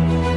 Bye.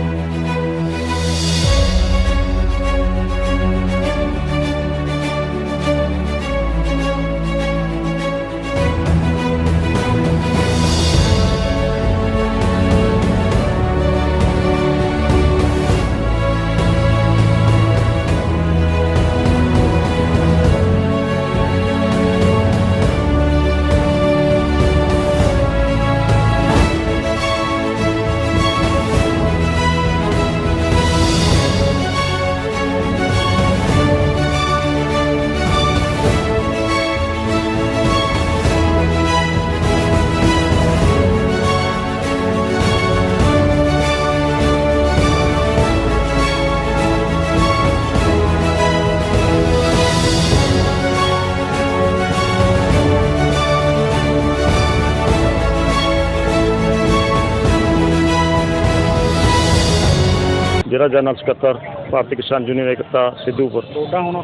ਮੇਰਾ general ਸਕੱਤਰ Bharti Kisan union Ekta Sidhupur.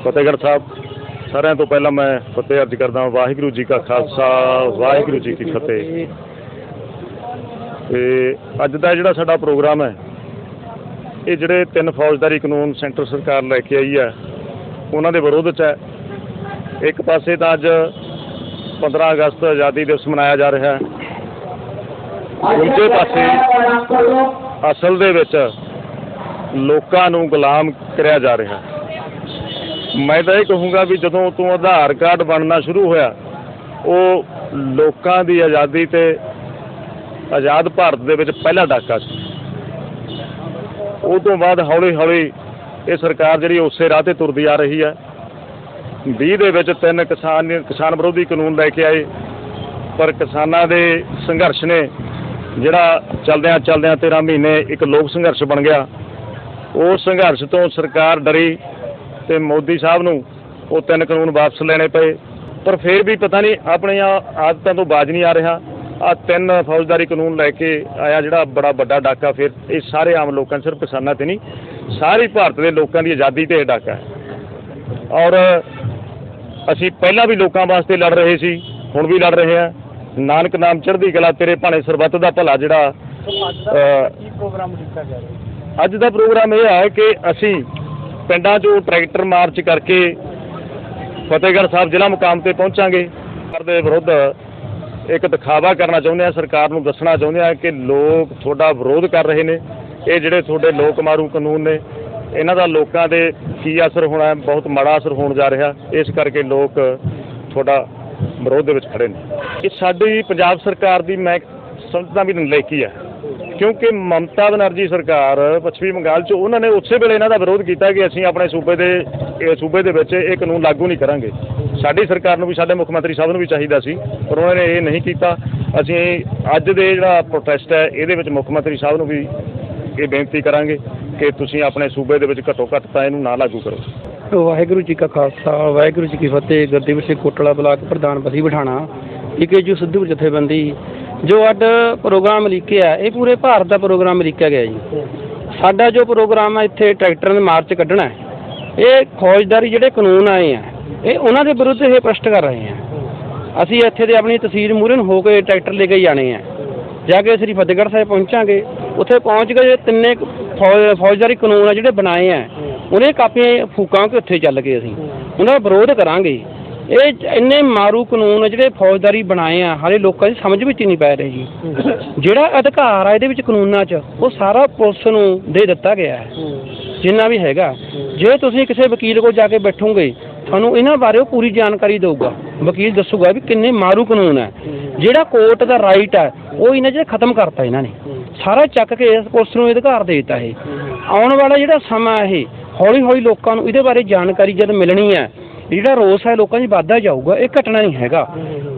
Fatehgarh Sahib ਸਾਰਿਆਂ ਤੋਂ ਪਹਿਲਾਂ ਮੈਂ ਫਤਿਹ ਅਰਜ ਕਰਦਾ ਹਾਂ ਵਾਹਿਗੁਰੂ ਜੀ ਕਾ ਖਾਲਸਾ ਵਾਹਿਗੁਰੂ ਜੀ ਕੀ ਫਤਿਹ। ਤੇ ਅੱਜ ਦਾ ਜਿਹੜਾ ਸਾਡਾ ਪ੍ਰੋਗਰਾਮ ਹੈ ਇਹ ਜਿਹੜੇ ਤਿੰਨ ਫੌਜਦਾਰੀ ਕਾਨੂੰਨ ਸੈਂਟਰ ਸਰਕਾਰ ਲੈ ਕੇ ਆਈ ਹੈ ਉਹਨਾਂ ਦੇ ਵਿਰੋਧ 'ਚ ਹੈ। ਇੱਕ ਪਾਸੇ ਤਾਂ ਅੱਜ 15 ਅਗਸਤ ਆਜ਼ਾਦੀ ਦਿਵਸ ਮਨਾਇਆ ਜਾ ਰਿਹਾ ਹੈ। ਦੂਜੇ ਪਾਸੇ ਅਸਲ ਦੇ ਵਿੱਚ ਲੋਕਾਂ ਨੂੰ ਗੁਲਾਮ ਕਰਿਆ ਜਾ ਰਿਹਾ। ਮੈਂ ਤਾਂ ਇਹ ਕਹੂੰਗਾ ਵੀ ਜਦੋਂ ਤੋਂ ਆਧਾਰ ਕਾਰਡ ਬਣਨਾ ਸ਼ੁਰੂ ਹੋਇਆ, ਉਹ ਲੋਕਾਂ ਦੀ ਆਜ਼ਾਦੀ ਤੇ ਆਜ਼ਾਦ ਭਾਰਤ ਦੇ ਵਿੱਚ ਪਹਿਲਾ ਡਾਕਾ ਸੀ। ਉਹ ਤੋਂ ਬਾਅਦ ਹੌਲੀ ਹੌਲੀ ਇਹ ਸਰਕਾਰ ਜਿਹੜੀ ਉਸੇ ਰਾਹ ਤੇ ਤੁਰਦੀ ਆ ਰਹੀ ਹੈ। 20 ਦੇ ਵਿੱਚ ਤਿੰਨ ਕਿਸਾਨ ਕਿਸਾਨ ਵਿਰੋਧੀ ਕਾਨੂੰਨ ਲੈ ਕੇ ਆਏ, ਪਰ ਕਿਸਾਨਾਂ ਦੇ ਸੰਘਰਸ਼ ਨੇ ਜਿਹੜਾ ਚਲਦਿਆਂ ਚਲਦਿਆਂ 13 ਮਹੀਨੇ ਇੱਕ ਲੋਕ ਸੰਘਰਸ਼ ਬਣ ਗਿਆ। ਉਸ ਸੰਘਰਸ਼ ਤੋਂ ਸਰਕਾਰ ਡਰੀ ਤੇ ਮੋਦੀ ਸਾਹਿਬ ਨੂੰ ਉਹ ਤਿੰਨ ਕਾਨੂੰਨ ਵਾਪਸ ਲੈਣੇ ਪਏ। ਪਰ ਫਿਰ ਵੀ ਪਤਾ ਨਹੀਂ ਆਪਣੀਆਂ ਆਦਤਾਂ ਤੋਂ ਬਾਜ ਨਹੀਂ ਆ ਰਿਹਾ। ਆ ਤਿੰਨ ਫੌਜਦਾਰੀ ਕਾਨੂੰਨ ਲੈ ਕੇ ਆਇਆ ਜਿਹੜਾ ਬੜਾ ਵੱਡਾ ਡਾਕਾ, ਫਿਰ ਇਹ ਸਾਰੇ ਆਮ ਲੋਕਾਂ, ਸਿਰਫ ਕਿਸਾਨਾਂ ਤੇ ਨਹੀਂ, ਸਾਰੇ ਭਾਰਤ ਦੇ ਲੋਕਾਂ ਦੀ ਆਜ਼ਾਦੀ ਤੇ ਇਹ ਡਾਕਾ ਹੈ। ਔਰ ਅਸੀਂ ਪਹਿਲਾਂ ਵੀ ਲੋਕਾਂ ਵਾਸਤੇ ਲੜ ਰਹੇ ਸੀ, ਹੁਣ ਵੀ ਲੜ ਰਹੇ ਹਾਂ। ਨਾਨਕ ਨਾਮ ਚੜ੍ਹਦੀ ਕਲਾ ਤੇਰੇ ਭਾਣੇ ਸਰਬੱਤ ਦਾ ਭਲਾ ਜਿਹੜਾ ਕੀ ਪ੍ਰੋਗਰਾਮ ਕੀਤਾ ਜਾ ਰਿਹਾ ਅੱਜ ਦਾ ਪ੍ਰੋਗਰਾਮ ਇਹ ਹੈ ਕਿ ਅਸੀਂ ਪਿੰਡਾਂ 'ਚੋਂ ਟਰੈਕਟਰ ਮਾਰਚ ਕਰਕੇ ਫਤਿਹਗੜ੍ਹ ਸਾਹਿਬ ਜ਼ਿਲ੍ਹਾ ਮੁਕਾਮ ਤੇ ਪਹੁੰਚਾਂਗੇ। ਸਰਕਾਰ ਦੇ ਵਿਰੁੱਧ ਇੱਕ ਦਿਖਾਵਾ ਕਰਨਾ ਚਾਹੁੰਦੇ ਆ ਸਰਕਾਰ ਨੂੰ ਦੱਸਣਾ ਚਾਹੁੰਦੇ ਆ ਕਿ ਲੋਕ ਤੁਹਾਡਾ ਵਿਰੋਧ ਕਰ ਰਹੇ ਨੇ। ਇਹ ਜਿਹੜੇ ਤੁਹਾਡੇ ਲੋਕ ਮਾਰੂ ਕਾਨੂੰਨ ਨੇ, ਇਹਨਾਂ ਦਾ ਲੋਕਾਂ ਦੇ ਕੀ ਅਸਰ ਹੋਣਾ ਬਹੁਤ ਮਾੜਾ ਅਸਰ ਹੋਣ ਜਾ ਰਿਹਾ। ਇਸ ਕਰਕੇ ਲੋਕ ਤੁਹਾਡਾ ਵਿਰੋਧ ਦੇ ਵਿੱਚ ਖੜੇ ਨੇ। ਇਹ ਸਾਡੀ ਪੰਜਾਬ ਸਰਕਾਰ ਦੀ ਮੈਂ ਸਮਝਦਾ ਵੀ ਨਲਾਇਕੀ ਹੈ। ਕਿਉਂਕਿ ਮਮਤਾ ਬਨਰਜੀ ਸਰਕਾਰ ਪੱਛਮੀ ਬੰਗਾਲ 'ਚ, ਉਹਨਾਂ ਨੇ ਉਸੇ ਵੇਲੇ ਇਹਨਾਂ ਦਾ ਵਿਰੋਧ ਕੀਤਾ ਕਿ ਅਸੀਂ ਆਪਣੇ ਸੂਬੇ ਦੇ, ਇਹ ਸੂਬੇ ਦੇ ਵਿੱਚ ਇਹ ਕਾਨੂੰਨ ਲਾਗੂ ਨਹੀਂ ਕਰਾਂਗੇ। ਸਾਡੀ ਸਰਕਾਰ ਨੂੰ ਵੀ, ਸਾਡੇ ਮੁੱਖ ਮੰਤਰੀ ਸਾਹਿਬ ਨੂੰ ਵੀ ਚਾਹੀਦਾ ਸੀ, ਪਰ ਉਹਨਾਂ ਨੇ ਇਹ ਨਹੀਂ ਕੀਤਾ। ਅਸੀਂ ਅੱਜ ਦੇ ਜਿਹੜਾ ਪ੍ਰੋਟੈਸਟ ਹੈ, ਇਹਦੇ ਵਿੱਚ ਮੁੱਖ ਮੰਤਰੀ ਸਾਹਿਬ ਨੂੰ ਵੀ ਇਹ ਬੇਨਤੀ ਕਰਾਂਗੇ ਕਿ ਤੁਸੀਂ ਆਪਣੇ ਸੂਬੇ ਦੇ ਵਿੱਚ ਘੱਟੋ ਘੱਟ ਤਾਂ ਇਹਨੂੰ ਨਾ ਲਾਗੂ ਕਰੋ। ਵਾਹਿਗੁਰੂ ਜੀ ਕਾ ਖਾਲਸਾ, ਵਾਹਿਗੁਰੂ ਜੀ ਕੀ ਫਤਿਹ। ਗੁਰਦੇਵ ਸਿੰਘ ਕੋਟਲਾ ਬਲਾਕ ਪ੍ਰਧਾਨ, ਬਸੀ ਬਿਠਾਣਾ ਇਹ ਜੋ ਸਿੱਧੂ ਜਥੇਬੰਦੀ ਜੋ ਅੱਡ ਪ੍ਰੋਗਰਾਮ ਲਿਖਿਆ ਇਹ ਪੂਰੇ ਭਾਰਤ ਦਾ ਪ੍ਰੋਗਰਾਮ ਲਿਖਿਆ ਗਿਆ ਜੀ। ਸਾਡਾ ਜੋ ਪ੍ਰੋਗਰਾਮ ਹੈ ਇੱਥੇ ਟਰੈਕਟਰਾਂ ਦੇ ਮਾਰਚ ਕੱਢਣਾ ਹੈ, ਇਹ ਫੌਜਦਾਰੀ ਜਿਹੜੇ ਕਾਨੂੰਨ ਆਏ ਆ ਇਹ ਉਹਨਾਂ ਦੇ ਵਿਰੁੱਧ ਇਹ ਪ੍ਰਸ਼ਟ ਕਰ ਰਹੇ ਆ। ਅਸੀਂ ਇੱਥੇ ਦੇ ਆਪਣੀ ਤਹਿਸੀਲ ਮੂਰਨ ਹੋ ਕੇ ਟਰੈਕਟਰ ਲੈ ਕੇ ਜਾਣੇ ਆ। ਜਾ ਕੇ ਸ੍ਰੀ ਫਤਿਹਗੜ੍ਹ ਸਾਹਿਬ ਪਹੁੰਚਾਂਗੇ। ਉੱਥੇ ਪਹੁੰਚ ਕੇ ਤਿੰਨੇ ਫੌਜ- ਫੌਜਦਾਰੀ ਕਾਨੂੰਨ ਆ ਜਿਹੜੇ ਬਣਾਏ ਆ ਉਹਨੇ ਕਾਪੀਆਂ ਫੂਕਾਂਗੇ ਉੱਥੇ ਚੱਲ ਕੇ ਅਸੀਂ। ਉਹਨਾਂ ਦਾ ਵਿਰੋਧ ਕਰਾਂਗੇ। ਇਹ ਇੰਨੇ ਮਾਰੂ ਕਾਨੂੰਨ ਆ ਜਿਹੜੇ ਫੌਜਦਾਰੀ ਬਣਾਏ ਆ, ਹਾਲੇ ਲੋਕਾਂ ਦੀ ਸਮਝ ਵਿੱਚ ਹੀ ਨਹੀਂ ਪੈ ਰਹੇ। ਜੀ ਜਿਹੜਾ ਅਧਿਕਾਰ ਆ, ਇਹਦੇ ਵਿੱਚ ਕਾਨੂੰਨਾਂ 'ਚ, ਉਹ ਸਾਰਾ ਪੁਲਿਸ ਨੂੰ ਦੇ ਦਿੱਤਾ ਗਿਆ ਹੈ। ਜਿੰਨਾ ਵੀ ਹੈਗਾ। ਜੇ ਤੁਸੀਂ ਕਿਸੇ ਵਕੀਲ ਕੋਲ ਜਾ ਕੇ ਬੈਠੋਗੇ, ਤੁਹਾਨੂੰ ਇਹਨਾਂ ਬਾਰੇ ਉਹ ਪੂਰੀ ਜਾਣਕਾਰੀ ਦੇਊਗਾ। ਵਕੀਲ ਦੱਸੂਗਾ ਵੀ ਕਿੰਨੇ ਮਾਰੂ ਕਾਨੂੰਨ ਹੈ ਜਿਹੜਾ ਕੋਰਟ ਦਾ ਰਾਈਟ ਹੈ ਉਹ ਇਹਨਾਂ 'ਚ ਖਤਮ ਕਰਤਾ ਇਹਨਾਂ ਨੇ। ਸਾਰਾ ਚੱਕ ਕੇ ਇਸ ਪੁਲਿਸ ਨੂੰ ਅਧਿਕਾਰ ਦੇ ਦਿੱਤਾ ਇਹ। ਆਉਣ ਵਾਲਾ ਜਿਹੜਾ ਸਮਾਂ ਇਹ ਹੌਲੀ ਹੌਲੀ ਲੋਕਾਂ ਨੂੰ ਇਹਦੇ ਬਾਰੇ ਜਾਣਕਾਰੀ ਜਦ ਮਿਲਣੀ ਹੈ ਜਿਹੜਾ ਰੋਸ ਹੈ ਲੋਕਾਂ 'ਚ ਵਾਧਾ ਜਾਊਗਾ, ਇਹ ਘਟਣਾ ਨਹੀਂ ਹੈਗਾ।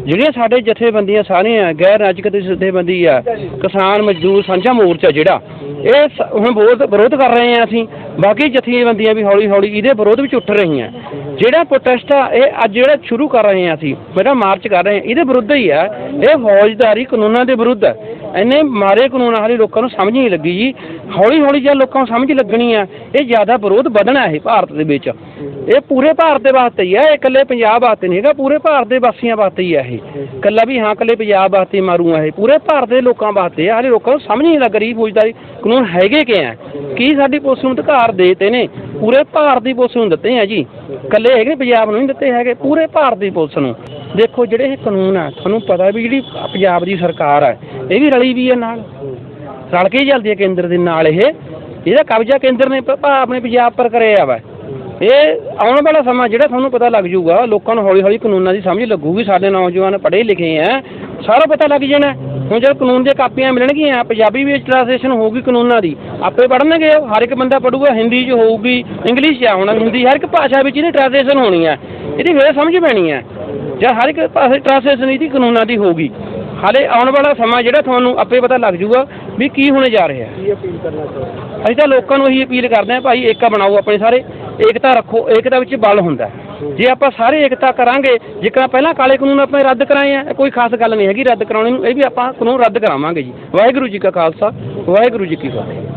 ਜਿਹੜੀਆਂ ਸਾਡੇ ਜਥੇਬੰਦੀਆਂ ਸਾਰੀਆਂ ਗੈਰ ਰਾਜਨੀਤਿਕ ਜਥੇਬੰਦੀ ਆ, ਕਿਸਾਨ ਮਜ਼ਦੂਰ ਸਾਂਝਾ ਮੋਰਚਾ ਜਿਹੜਾ, ਇਹ ਹੁਣ ਵਿਰੋਧ ਵਿਰੋਧ ਕਰ ਰਹੇ ਆ ਅਸੀਂ। ਬਾਕੀ ਜਥੇਬੰਦੀਆਂ ਵੀ ਹੌਲੀ ਹੌਲੀ ਇਹਦੇ ਵਿਰੋਧ ਵਿੱਚ ਉੱਠ ਰਹੀਆਂ। ਜਿਹੜਾ ਪ੍ਰੋਟੈਸਟ ਆ, ਇਹ ਅੱਜ ਜਿਹੜਾ ਸ਼ੁਰੂ ਕਰ ਰਹੇ ਆ ਅਸੀਂ, ਜਿਹੜਾ ਮਾਰਚ ਕਰ ਰਹੇ ਆ ਇਹਦੇ ਵਿਰੁੱਧ ਹੀ ਆ। ਇਹ ਫੌਜਦਾਰੀ ਕਾਨੂੰਨਾਂ ਦੇ ਵਿਰੁੱਧ ਹੈ ਇੰਨੇ ਮਾਰੇ ਕਾਨੂੰਨ ਹਾਲੇ ਲੋਕਾਂ ਨੂੰ ਸਮਝ ਨਹੀਂ ਲੱਗੀ ਜੀ। ਹੌਲੀ ਹੌਲੀ ਜੇ ਲੋਕਾਂ ਨੂੰ ਸਮਝ ਲੱਗਣੀ ਆ। ਇਹ ਜ਼ਿਆਦਾ ਵਿਰੋਧ ਵਧਣਾ ਇਹ ਭਾਰਤ ਦੇ ਵਿੱਚ। ਇਹ ਪੂਰੇ ਭਾਰਤ ਦੇ ਵਾਸਤੇ ਹੀ ਆ। ਇਹ ਇਕੱਲੇ ਪੰਜਾਬ ਵਾਸਤੇ ਨਹੀਂ ਹੈਗਾ, ਪੂਰੇ ਭਾਰਤ ਦੇ ਵਾਸੀਆਂ ਵਾਸਤੇ ਹੀ ਆ ਇਹ। ਇਕੱਲਾ ਵੀ ਹਾਂ, ਇਕੱਲੇ ਪੰਜਾਬ ਵਾਸਤੇ ਮਾਰੂ ਆ ਇਹ। ਪੂਰੇ ਭਾਰਤ ਦੇ ਲੋਕਾਂ ਵਾਸਤੇ ਆ। ਹਾਲੇ ਲੋਕਾਂ ਨੂੰ ਸਮਝ ਨਹੀਂ ਲੱਗ ਰਹੀ ਫੌਜਦਾਰੀ ਕਾਨੂੰਨ ਹੈਗੇ ਕਿ ਆ। ਕੀ ਸਾਡੀ ਪੁਲਿਸ ਨੂੰ ਅਧਿਕਾਰ ਦੇਤੇ ਨੇ? ਪੂਰੇ ਭਾਰਤ ਦੀ ਪੁਲਿਸ ਨੂੰ ਦਿੱਤੇ ਆ ਜੀ। ਇਕੱਲੇ ਹੈਗੇ, ਪੰਜਾਬ ਨੂੰ ਨਹੀਂ ਦਿੱਤੇ ਹੈਗੇ। ਪੂਰੇ ਭਾਰਤ ਦੀ ਪੁਲਿਸ ਨੂੰ। ਦੇਖੋ ਜਿਹੜੇ ਇਹ ਕਾਨੂੰਨ ਆ, ਤੁਹਾਨੂੰ ਪਤਾ ਵੀ ਜਿਹੜੀ ਪੰਜਾਬ ਦੀ ਸਰਕਾਰ ਆ, ਇਹ ਵੀ ਰਲੀ ਵੀ ਹੈ ਨਾਲ। ਰਲ ਕੇ ਚੱਲਦੀ ਹੈ ਕੇਂਦਰ ਦੇ ਨਾਲ ਇਹ। ਇਹਦਾ ਕਬਜ਼ਾ ਕੇਂਦਰ ਨੇ ਆਪਣੇ ਪੰਜਾਬ ਪਰ ਕਰਿਆ ਵਾ। ਇਹ ਆਉਣ ਵਾਲਾ ਸਮਾਂ ਜਿਹੜਾ ਤੁਹਾਨੂੰ ਪਤਾ ਲੱਗ ਜਾਊਗਾ, ਲੋਕਾਂ ਨੂੰ ਹੌਲੀ ਹੌਲੀ ਕਾਨੂੰਨਾਂ ਦੀ ਸਮਝ ਲੱਗੂਗੀ। ਸਾਡੇ ਨੌਜਵਾਨ ਪੜ੍ਹੇ ਲਿਖੇ ਆ, ਸਾਰਾ ਪਤਾ ਲੱਗ ਜਾਣਾ। ਹੁਣ ਜਦ ਕਾਨੂੰਨ ਦੀਆਂ ਕਾਪੀਆਂ ਮਿਲਣਗੀਆਂ, ਪੰਜਾਬੀ ਵਿੱਚ ਟ੍ਰਾਂਸਲੇਸ਼ਨ ਹੋਊਗੀ ਕਾਨੂੰਨਾਂ ਦੀ, ਆਪੇ ਪੜ੍ਹਨਗੇ ਹਰ ਇੱਕ ਬੰਦਾ ਪੜੂਗਾ ਹਿੰਦੀ 'ਚ ਹੋਊਗੀ ਇੰਗਲਿਸ਼ 'ਚ ਆ ਹੁਣ, ਹਿੰਦੀ ਹਰ ਇੱਕ ਭਾਸ਼ਾ ਵਿੱਚ ਇਹਦੀ ਟ੍ਰਾਂਸਲੇਸ਼ਨ ਹੋਣੀ ਆ। ਇਹਦੀ ਫਿਰ ਸਮਝ ਪੈਣੀ ਆ ਜਾਂ ਹਰ ਇੱਕ ਪਾਸੇ ਟ੍ਰਾਂਸਲੇਸ਼ਨ ਇਹਦੀ ਕਾਨੂੰਨਾਂ ਦੀ ਹੋਊਗੀ। ਹਾਲੇ ਆਉਣ ਵਾਲਾ ਸਮਾਂ ਜਿਹੜਾ ਤੁਹਾਨੂੰ ਆਪੇ ਪਤਾ ਲੱਗ ਜਾਊਗਾ ਵੀ ਕੀ ਹੋਣੇ ਜਾ ਰਿਹਾ ਹੈ ਕੀ ਅਪੀਲ ਕਰਨਾ ਚਾਹੁੰਦੇ ਅਸੀਂ ਤਾਂ ਲੋਕਾਂ ਨੂੰ ਇਹੀ ਅਪੀਲ ਕਰਦੇ ਹਾਂ ਭਾਈ ਏਕਾ ਬਣਾਓ ਆਪਣੇ ਸਾਰੇ। ਏਕਤਾ ਰੱਖੋ ਏਕਤਾ ਵਿੱਚ ਬਲ ਹੁੰਦਾ ਹੈ। ਜੇ ਆਪਾਂ ਸਾਰੇ ਏਕਤਾ ਕਰਾਂਗੇ ਜਿੱਕਾ ਪਹਿਲਾਂ ਕਾਲੇ ਕਾਨੂੰਨ ਆਪਾਂ ਰੱਦ ਕਰਾਏ ਆ ਕੋਈ ਖਾਸ ਗੱਲ ਨਹੀਂ ਹੈਗੀ ਰੱਦ ਕਰਾਉਣੇ ਨੂੰ ਇਹ ਵੀ ਆਪਾਂ ਕਾਨੂੰਨ ਰੱਦ ਕਰਾਵਾਂਗੇ ਜੀ। ਵਾਹਿਗੁਰੂ ਜੀ ਕਾ ਖਾਲਸਾ ਵਾਹਿਗੁਰੂ ਜੀ ਕੀ ਫਤਿਹ।